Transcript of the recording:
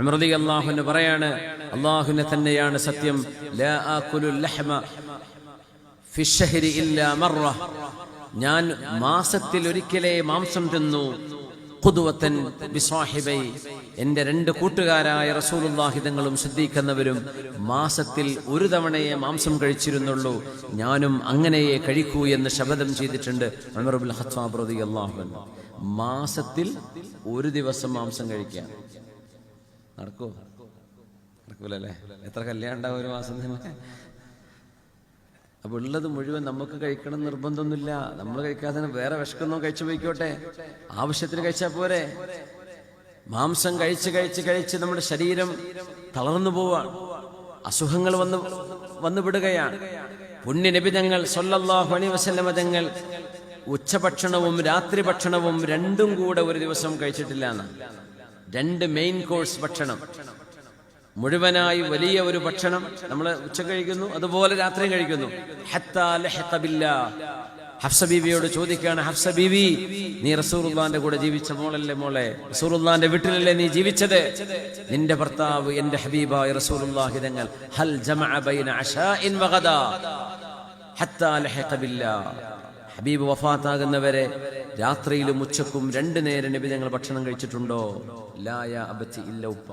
ഉമർദി അള്ളാഹുന് പറയാണ് അള്ളാഹുവിനെ തന്നെയാണ് സത്യം. ഞാൻ മാസത്തിൽ ഒരിക്കലേ മാംസം തിന്നു. കുതുവത്തൻ ബിസാഹിബൈ എന്റെ രണ്ട് കൂട്ടുകാരായ റസൂലുല്ലാഹി തങ്ങളും ശ്രദ്ധിക്കുന്നവരും മാസത്തിൽ ഒരു തവണയെ മാംസം കഴിച്ചിരുന്നുള്ളൂ. ഞാനും അങ്ങനെയേ കഴിക്കൂ എന്ന് ശപഥം ചെയ്തിട്ടുണ്ട് മാസത്തിൽ ഒരു ദിവസം മാംസം കഴിക്കാം. നടക്കൂ നടക്കൂലല്ലേ? എത്ര കല്യാണം ഉണ്ടാവും ഒരു മാസം തന്നെ അപ്പൊ ഉള്ളത് മുഴുവൻ നമുക്ക് കഴിക്കണം നിർബന്ധമൊന്നുമില്ല. നമ്മൾ കഴിക്കാതെ വേറെ വിശക്കുന്നോ കഴിച്ചു പോയിക്കോട്ടെ. ആവശ്യത്തിന് കഴിച്ചാൽ പോരെ. മാംസം കഴിച്ച് കഴിച്ച് കഴിച്ച് നമ്മുടെ ശരീരം തളർന്നു പോവാണ് അസുഖങ്ങൾ വന്ന് വന്നുവിടുകയാണ് പുണ്യനിബിതങ്ങൾ സൊല്ലാഹു അലൈ വസല്ലമ തങ്ങൾ ഉച്ചഭക്ഷണവും രാത്രി ഭക്ഷണവും രണ്ടും കൂടെ ഒരു ദിവസം കഴിച്ചിട്ടില്ല എന്ന് രണ്ട് മെയിൻ കോഴ്സ് ഭക്ഷണം. മുഴുവനായി വലിയ ഒരു ഭക്ഷണം നമ്മൾ ഉച്ച കഴിക്കുന്നു അതുപോലെ രാത്രി കഴിക്കുന്നു. ഹഫ്സ ബീവിയോട് ചോദിക്കുകയാണ് ഹഫ്സ ബീവി നീ റസൂറുല്ലാന്റെ കൂടെ ജീവിച്ച മോളല്ലേ മോളെ? റസൂറുല്ലാന്റെ വീട്ടിലല്ലേ നീ ജീവിച്ചത്? നിന്റെ ഭർത്താവ് എന്റെ ഹബീബായ റസൂലുള്ളാഹി തങ്ങൾ ഹൽ ജമഅ ബൈന അശാഇൻ ഹത്താ ബില്ലാ. ഹബീബ് വഫാത്താകുന്നവരെ രാത്രിയിലും ഉച്ചക്കും രണ്ടു നേരം നബി ഞങ്ങൾ ഭക്ഷണം കഴിച്ചിട്ടുണ്ടോ? ലായ അബച്ചി ഇല്ല ഉപ്പ.